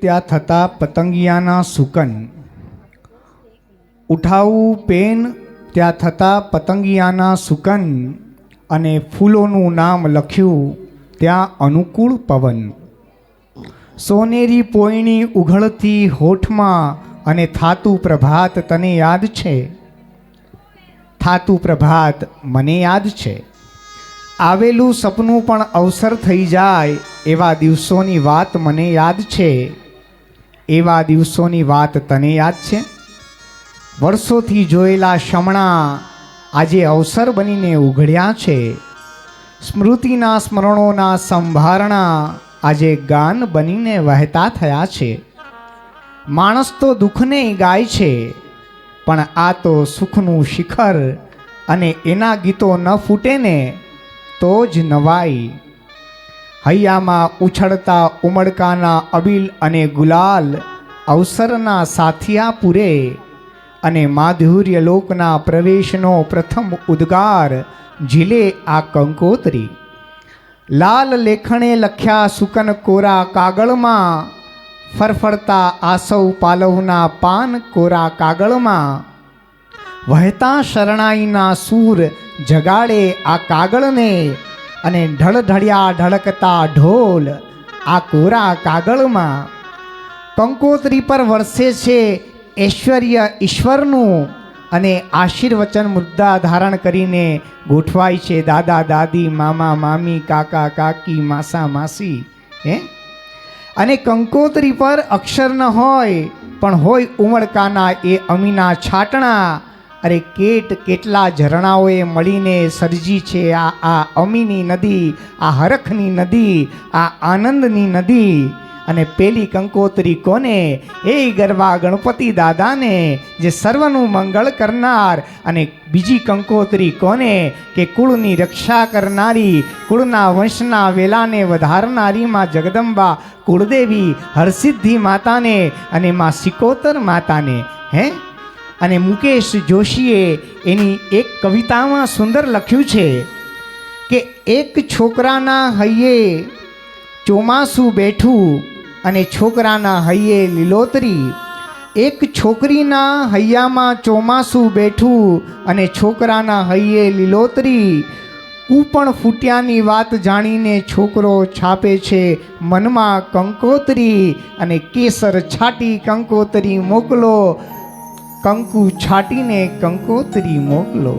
ત્યાં થતા પતંગિયાના સુકન. ઉઠાવું પેન, ત્યાં થતા પતંગિયાના સુકન અને ફૂલોનું નામ લખ્યું, ત્યાં અનુકૂળ પવન. સોનેરી પોયણી ઉઘળતી હોઠમાં અને થાતું પ્રભાત તને યાદ છે? થાતું પ્રભાત મને યાદ છે. આવેલું સપનું પણ અવસર થઈ જાય એવા દિવસોની વાત મને યાદ છે. એવા દિવસોની વાત તને યાદ છે? વર્ષોથી જોયેલા શમણા આજે અવસર બનીને ઉઘડ્યા છે. સ્મૃતિના સ્મરણોના સંભારણા આજે ગાન બનીને વહેતા થયા છે. માણસ તો દુઃખને ગાય છે, પણ આ તો સુખનું શિખર અને એના ગીતો ન ફૂટે ને તો જ નવાઈ. હૈયામાં ઉછળતા ઉમળકાના અબીલ અને ગુલાલ અવસરના સાથિયા પૂરે અને માધુર્ય લોકના પ્રવેશનો પ્રથમ ઉદ્ગાર ઝીલે આ કંકોત્રી. લાલ લેખણે લખ્યા સુકન કોરા કાગળમાં, ફરફરતા આસવ પાલવના પાન કોરા કાગળમાં, વહેતા શરણાઈના સૂર જગાડે આ કાગળને અને ઢળઢળિયા ઢળકતા ઢોલ આ કોરા કાગળમાં. કંકોત્રી પર વરસે છે ઐશ્વર્ય ઈશ્વરનું અને આશીર્વચન મુદ્દા ધારણ કરીને ગોઠવાય છે દાદા, દાદી, મામા, મામી, કાકા, કાકી, માસા, માસી, હે? અને કંકોત્રી પર અક્ષર ન હોય, પણ હોય ઉમળકાના એ અમીના છાટણા અરે કેટ કેટલા ઝરણાઓએ મળીને સર્જી છે આ આ અમીની નદી, આ હરખની નદી, આ આનંદની નદી. અને પેલી કંકોત્રી કોને? એ ગરબા ગણપતિ દાદાને, જે સર્વનું મંગળ કરનાર. અને બીજી કંકોત્રી કોને? કે કુળની રક્ષા કરનારી, કુળના વંશના વેલાને વધારનારી માં જગદંબા, કુળદેવી, હરસિદ્ધિ માતાને અને માં સિકોતર માતાને. હે? અને મુકેશ જોશીએ એની એક કવિતામાં સુંદર લખ્યું છે કે એક છોકરાના હૈયે ચોમાસું બેઠું અને છોકરાના હૈયે લીલોતરી. એક છોકરીના હૈયામાં ચોમાસું બેઠું અને છોકરાના હૈયે લીલોતરી. કૂપણ ફૂટ્યાની વાત જાણીને છોકરો છાપે છે મનમાં કંકોતરી અને કેસર છાટી કંકોતરી મોકલો. કંકુ છાટીને કંકોત્રી મોકલો.